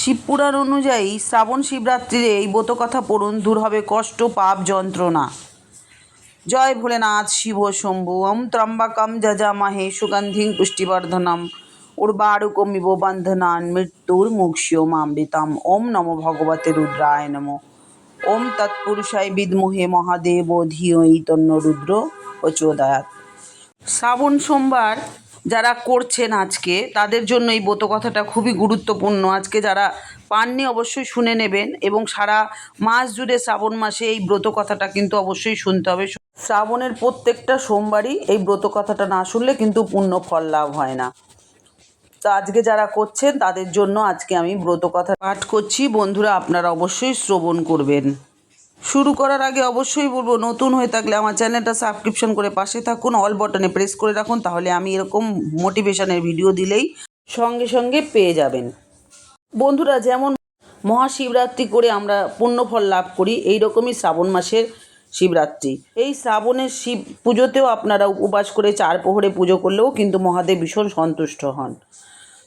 শিবপুরাণ অনুযায়ী শ্রাবণ শিবরাত্রিরে এই ব্রতকথা পড়ুন, দূর হবে কষ্ট, পাপ, যন্ত্রণা। জয় ভোলেনাথ, শিব শম্ভু, ওম ত্রম্বকম যজামহে সুগন্ধিং পুষ্টিবর্ধনম, উর্বারুকমিব বন্ধনান মৃত্যুর মুক্ষ্য মামৃতাম ওম নমো ভগবতে রুদ্রায় নমো। ওম তৎপুরুষায় বিদ্মহে মহাদেব ধিয়ই তন্ন রুদ্র প্রচোদয়াৎ। শ্রাবণ সোমবার যারা করছেন আজকে, তাদের জন্য এই ব্রত কথাটা খুবই গুরুত্বপূর্ণ। আজকে যারা পাননি অবশ্যই শুনে নেবেন এবং সারা মাস জুড়ে শ্রাবণ মাসে এই ব্রত কথাটা কিন্তু অবশ্যই শুনতে হবে। শ্রাবণের প্রত্যেকটা সোমবারই এই ব্রত কথাটা না শুনলে কিন্তু পূর্ণ ফল লাভ হয় না। তো আজকে যারা করছেন, তাদের জন্য আজকে আমি ব্রত কথা পাঠ করছি। বন্ধুরা, আপনারা অবশ্যই শ্রবণ করবেন। শুরু করার আগে অবশ্যই বলব, নতুন হয়ে থাকলে আমার চ্যানেলটা সাবস্ক্রিপশন করে পাশে থাকুন অল বটনে প্রেস করে রাখুন, তাহলে আমি এরকম মোটিভেশনের ভিডিও দিলেই সঙ্গে সঙ্গে পেয়ে যাবেন। বন্ধুরা, যেমন মহাশিবরাত্রি করে আমরা পুণ্যফল লাভ করি এই রকমই শ্রাবণ মাসের শিবরাত্রি। এই শ্রাবণের শিব পুজোতেও আপনারা উপবাস করে চার প্রহরে পুজো করলেও কিন্তু মহাদেব ভীষণ সন্তুষ্ট হন।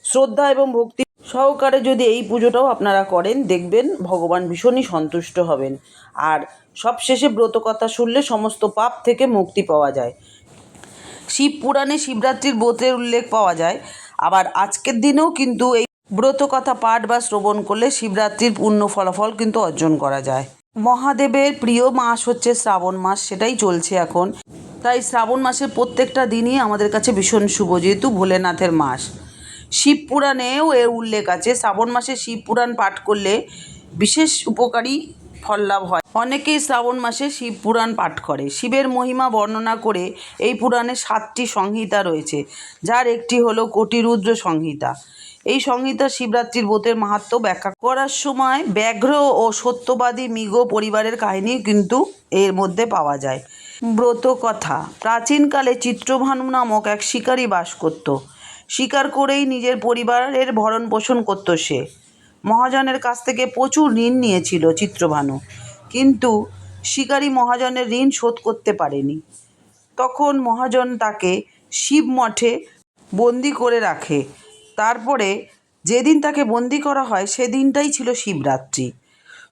শ্রদ্ধা এবং ভক্তি সহকারে যদি এই পুজোটাও আপনারা করেন, দেখবেন ভগবান ভীষণই সন্তুষ্ট হবেন। আর সবশেষে ব্রত কথা শুনলে সমস্ত পাপ থেকে মুক্তি পাওয়া যায়। শিব পুরাণে শিবরাত্রির ব্রতের উল্লেখ পাওয়া যায়। আবার আজকের দিনেও কিন্তু এই ব্রত কথা পাঠ বা শ্রবণ করলে শিবরাত্রির পূর্ণ ফলাফল কিন্তু অর্জন করা যায়। মহাদেবের প্রিয় মাস হচ্ছে শ্রাবণ মাস, সেটাই চলছে এখন। তাই শ্রাবণ মাসের প্রত্যেকটা দিনই আমাদের কাছে ভীষণ শুভ, যেহেতু ভোলেনাথের মাস। শিব পুরাণেও এর উল্লেখ আছে। শ্রাবণ মাসে শিব পুরাণ পাঠ করলে বিশেষ উপকারী ফল লাভ হয়। অনেকেই শ্রাবণ মাসে শিব পুরাণ পাঠ করে। শিবের মহিমা বর্ণনা করে এই পুরাণে সাতটি সংহিতা রয়েছে, যার একটি হলো কোটিরুদ্র সংহিতা। এই সংহিতা শিবরাত্রির ব্রতের মাহাত্ম্য ব্যাখ্যা করার সময় ব্যাঘ্র ও সত্যবাদী মৃগ পরিবারের কাহিনী কিন্তু এর মধ্যে পাওয়া যায়। ব্রত কথা প্রাচীনকালে চিত্রভানু নামক এক শিকারী বাস করত। শিকার করেই নিজের পরিবারের ভরণ পোষণ করত সে। মহাজনের কাছ থেকে প্রচুর ঋণ নিয়েছিল চিত্রভানু। কিন্তু শিকারী মহাজনের ঋণ শোধ করতে পারেনি। তখন মহাজন তাকে শিব মঠে বন্দি করে রাখে। তারপরে যেদিন তাকে বন্দি করা হয়, সেদিনটাই ছিল শিবরাত্রি।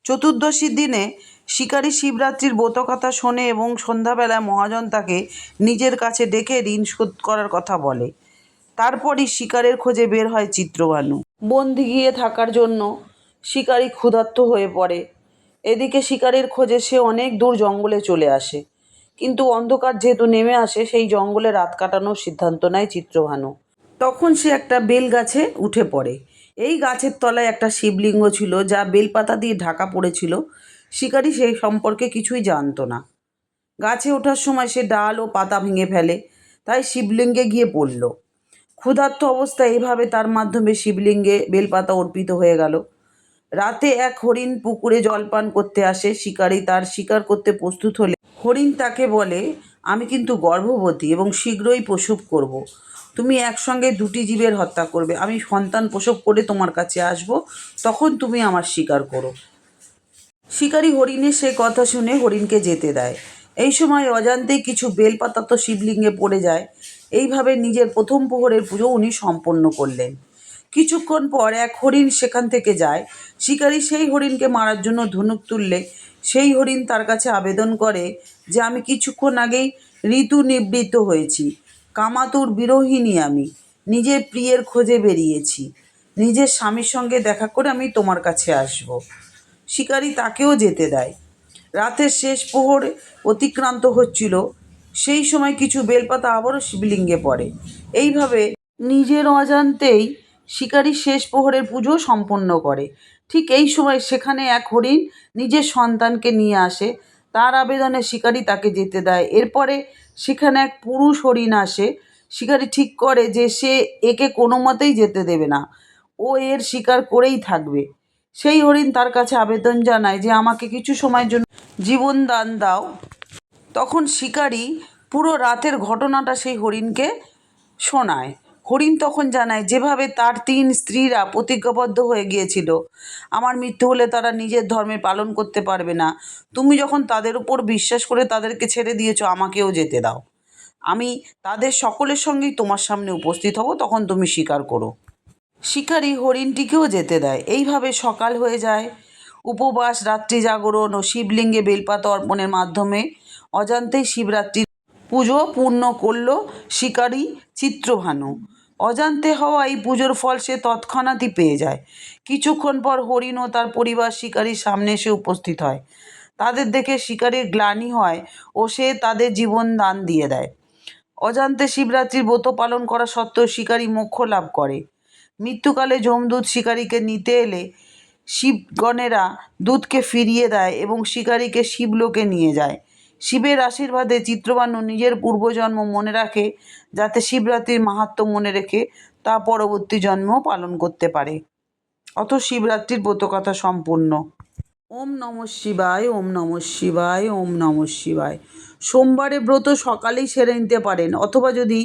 চতুর্দশীর দিনে শিকারী শিবরাত্রির ব্রতকথা শোনে এবং সন্ধ্যাবেলায় মহাজন তাকে নিজের কাছে ডেকে ঋণ শোধ করার কথা বলে। তারপরই শিকারের খোঁজে বের হয় চিত্রবানু। বন্দি গিয়ে থাকার জন্য শিকারি ক্ষুধার্ত হয়ে পড়ে। এদিকে শিকারের খোঁজে সে অনেক দূর জঙ্গলে চলে আসে। কিন্তু অন্ধকার যেহেতু নেমে আসে, সেই জঙ্গলে রাত কাটানোর সিদ্ধান্ত নেয় চিত্রভানু। তখন সে একটা বেল গাছে উঠে পড়ে। এই গাছের তলায় একটা শিবলিঙ্গ ছিল, যা বেলপাতা দিয়ে ঢাকা পড়েছিল। শিকারী সেই সম্পর্কে কিছুই জানতো না। গাছে ওঠার সময় সে ডাল ও পাতা ভেঙে ফেলে, তাই শিবলিঙ্গে গিয়ে পড়ল। ক্ষুধার্ত অবস্থায় এভাবে তার মাধ্যমে শিবলিঙ্গে বেলপাতা অর্পিত হয়ে গেল। রাতে এক হরিণ পুকুরে জলপান করতে আসে। শিকারী তার শিকার করতে প্রস্তুত হলে হরিণ তাকে বলে, আমি কিন্তু গর্ভবতী এবং শীঘ্রই প্রসব করব। তুমি একসঙ্গে দুটি জীবের হত্যা করবে। আমি সন্তান প্রসব করে তোমার কাছে আসব। তখন তুমি আমার শিকার করো। শিকারী হরিণের সে কথা শুনে হরিণকে যেতে দেয়। এই সময় অজান্তেই কিছু বেলপাতা তো শিবলিঙ্গে পড়ে যায়। এইভাবে নিজের প্রথম প্রহরের পুজো উনি সম্পন্ন করলেন। কিছুক্ষণ পর এক হরিণ সেখান থেকে যায়। শিকারী সেই হরিণকে মারার জন্য ধনুক তুললে সেই হরিণ তার কাছে আবেদন করে যে, আমি কিছুক্ষণ আগেই ঋতু নিবৃত্ত হয়েছি। কামাতুর বিরোহিনী আমি। নিজের প্রিয়ের খোঁজে বেরিয়েছি। নিজের স্বামীর সঙ্গে দেখা করে আমি তোমার কাছে আসব। শিকারী তাকেও যেতে দেয়। রাতের শেষ প্রহর অতিক্রান্ত হচ্ছিল। সেই সময় কিছু বেলপাতা আবারও শিবলিঙ্গে পড়ে। এইভাবে নিজের অজান্তেই শিকারী শেষ প্রহরের পুজো সম্পন্ন করে। ঠিক এই সময় সেখানে এক হরিণ নিজের সন্তানকে নিয়ে আসে। তার আবেদনে শিকারী তাকে যেতে দেয়। এরপরে সেখানে এক পুরুষ হরিণ আসে। শিকারী ঠিক করে যে সে একে কোনো মতেই যেতে দেবে না। ও এর শিকার করেই থাকবে। সেই হরিণ তার কাছে আবেদন জানায় যে আমাকে কিছু সময়ের জন্য জীবন দান দাও। তখন শিকারী পুরো রাতের ঘটনাটা সেই হরিণকে শোনায়। হরিণ তখন জানায়, যেভাবে তার তিন স্ত্রীরা প্রতিজ্ঞাবদ্ধ হয়ে গিয়েছিল, আমার মৃত্যু হলে তারা নিজের ধর্মে পালন করতে পারবে না। তুমি যখন তাদের উপর বিশ্বাস করে তাদেরকে ছেড়ে দিয়েছ, আমাকেও যেতে দাও। আমি তাদের সকলের সঙ্গেই তোমার সামনে উপস্থিত হব, তখন তুমি স্বীকার করো। শিকারী হরিণটিকেও যেতে দেয়। এইভাবে সকাল হয়ে যায়। উপবাস, রাত্রি জাগরণ ও শিবলিঙ্গে বেলপাতা অর্পণের মাধ্যমে অজান্তেই শিবরাত্রির পুজো পূর্ণ করল শিকারী চিত্রভানু। অজান্তে হওয়া এই পুজোর ফল সে তৎক্ষণাৎই পেয়ে যায়। কিছুক্ষণ পর হরিণ ও তার পরিবার শিকারীর সামনে এসে উপস্থিত হয়। তাদের দেখে শিকারীর গ্লানি হয় ও সে তাদের জীবন দান দিয়ে দেয়। অজান্তে শিবরাত্রির ব্রত পালন করা সত্ত্বেও শিকারী মোক্ষ লাভ করে। মৃত্যুকালে যমদূত শিকারীকে নিতে এলে শিবগণেরা দূতকে ফিরিয়ে দেয় এবং শিকারীকে শিবলোকে নিয়ে যায়। শিবের আশীর্বাদে চিত্রবানু নিজের পূর্বজন্ম মনে রাখে, যাতে শিবরাত্রির মাহাত্ম্য মনে রেখে তা পরবর্তী জন্ম পালন করতে পারে। অত শিবরাত্রির ব্রতকথা সম্পূর্ণ। ওম নম শিবায়, ওম নম শিবায়, ওম নম শিবায়। সোমবারে ব্রত সকালেই সেরে নিতে পারেন, অথবা যদি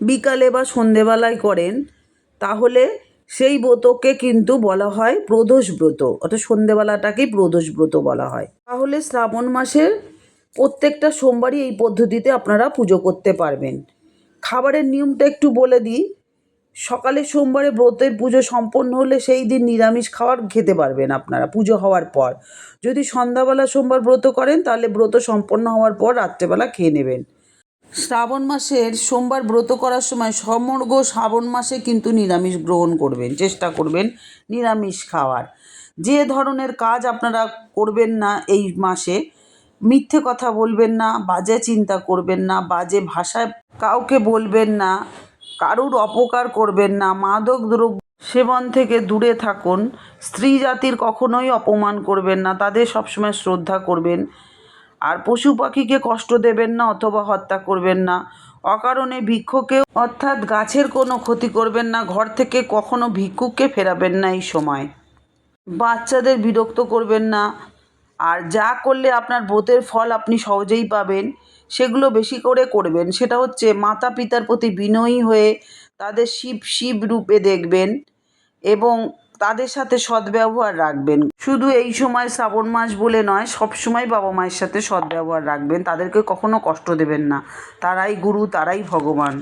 বিকালে বা সন্ধেবেলায় করেন, তাহলে সেই ব্রতকে কিন্তু বলা হয় প্রদোষ ব্রত। অর্থাৎ সন্ধেবেলাটাকেই প্রদোষ ব্রত বলা হয়। তাহলে শ্রাবণ মাসের প্রত্যেকটা সোমবারই এই পদ্ধতিতে আপনারা পুজো করতে পারবেন। খাবারের নিয়মটা একটু বলে দিই। সকালে সোমবারে ব্রতের পুজো সম্পন্ন হলে সেই দিন নিরামিষ খাবার খেতে পারবেন আপনারা, পুজো হওয়ার পর। যদি সন্ধ্যাবেলা সোমবার ব্রত করেন তাহলে ব্রত সম্পন্ন হওয়ার পর রাত্রেবেলা খেয়ে নেবেন। শ্রাবণ মাসের সোমবার ব্রত করার সময় সমগ্র শ্রাবণ মাসে কিন্তু নিরামিষ গ্রহণ করবেন, চেষ্টা করবেন নিরামিষ খাওয়ার। যে ধরনের কাজ আপনারা করবেন না এই মাসে, মিথ্যে কথা বলবেন না, বাজে চিন্তা করবেন না, বাজে ভাষায় কাউকে বলবেন না, কারুর অপকার করবেন না, মাদক দ্রব্য সেবন থেকে দূরে থাকুন স্ত্রী জাতির কখনোই অপমান করবেন না, তাদের সবসময় শ্রদ্ধা করবেন। আর পশু পাখিকে কষ্ট দেবেন না অথবা হত্যা করবেন না। অকারণে ভিক্ষুকে অর্থাৎ গাছের কোনো ক্ষতি করবেন না, ঘর থেকে কখনো ভিক্ষুককে ফেরাবেন না এই সময়। বাচ্চাদের বিরক্ত করবেন না। আর যা করলে আপনার বোতের ফল আপনি সহজেই পাবেন, সেগুলো বেশি করে করবেন। সেটা হচ্ছে মাতা পিতার প্রতি বিনয়ী হয়ে তাদের শিব শিব রূপে দেখবেন এবং তাদের সাথে সদ্ব্যবহার রাখবেন। শুধু এই সময় শ্রাবণ মাস বলে নয়, সব সময় বাবা মায়ের সাথে সদ্ব্যবহার রাখবেন। তাদেরকে কখনো কষ্ট দেবেন না। তারাই গুরু, তারাই ভগবান।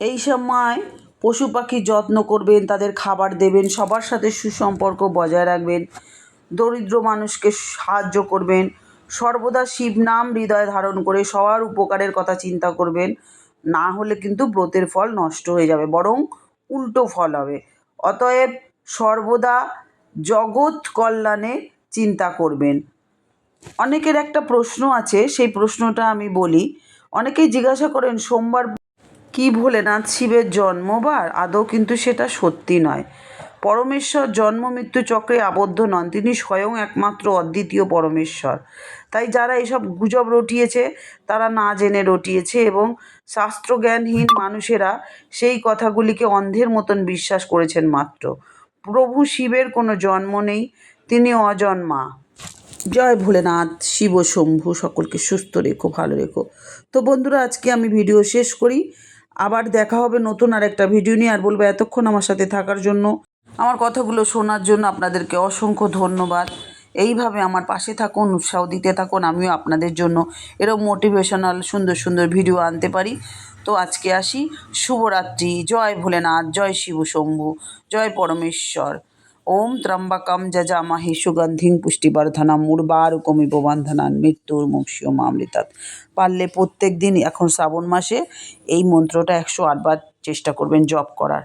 এই সময় পশু পাখির যত্ন করবেন, তাদের খাবার দেবেন, সবার সাথে সুসম্পর্ক বজায় রাখবেন, দরিদ্র মানুষকে সাহায্য করবেন, সর্বদা শিব নাম হৃদয়ে ধারণ করে সবার উপকারের কথা চিন্তা করবেন, না হলে কিন্তু ব্রতের ফল নষ্ট হয়ে যাবে, বরং উল্টো ফল হবে। অতএব সর্বদা জগৎ কল্যাণে চিন্তা করবেন। অনেকের একটা প্রশ্ন আছে, সেই প্রশ্নটা আমি বলি। অনেকেই জিজ্ঞাসা করেন, সোমবার কি ভোলেনাথ শিবের জন্মবার? আদৌ কিন্তু সেটা সত্যি নয়। পরমেশ্বর জন্ম মৃত্যু চক্রে আবদ্ধ নন, তিনি স্বয়ং একমাত্র অদ্বিতীয় পরমেশ্বর। তাই যারা এসব গুজব রটিয়েছে, তারা না জেনে রটিয়েছে এবং শাস্ত্রজ্ঞানহীন মানুষেরা সেই কথাগুলিকে অন্ধের মতন বিশ্বাস করেছেন মাত্র। প্রভু শিবের কোনো জন্ম নেই, তিনি অজন্মা। জয় ভোলেনাথ, শিব শম্ভু, সকলকে সুস্থ রেখো, ভালো রেখো। তো বন্ধুরা, আজকে আমি ভিডিও শেষ করি। আবার দেখা হবে নতুন আর একটা ভিডিও নিয়ে। আর বলব, এতক্ষণ আমার সাথে থাকার জন্য, আমার কথাগুলো শোনার জন্য আপনাদেরকে অসংখ্য ধন্যবাদ। এইভাবে আমার পাশে থাকুন, উৎসাহ দিতে থাকুন, আমিও আপনাদের জন্য এরকম মোটিভেশনাল সুন্দর সুন্দর ভিডিও আনতে পারি। তো আজকে আসি শুভরাত্রি। জয় ভোলেনাথ, জয় শিব শম্ভু, জয় পরমেশ্বর। ওম ত্রম্বকম যজামহে সুগন্ধিং পুষ্টিবর্ধনম, উর্বারুকমিব বন্ধনান, মৃত্যুর মুক্ষীয় মামৃতাত পারলে প্রত্যেক দিন এখন শ্রাবণ মাসে এই মন্ত্রটা একশো আটবার চেষ্টা করবেন জপ করার।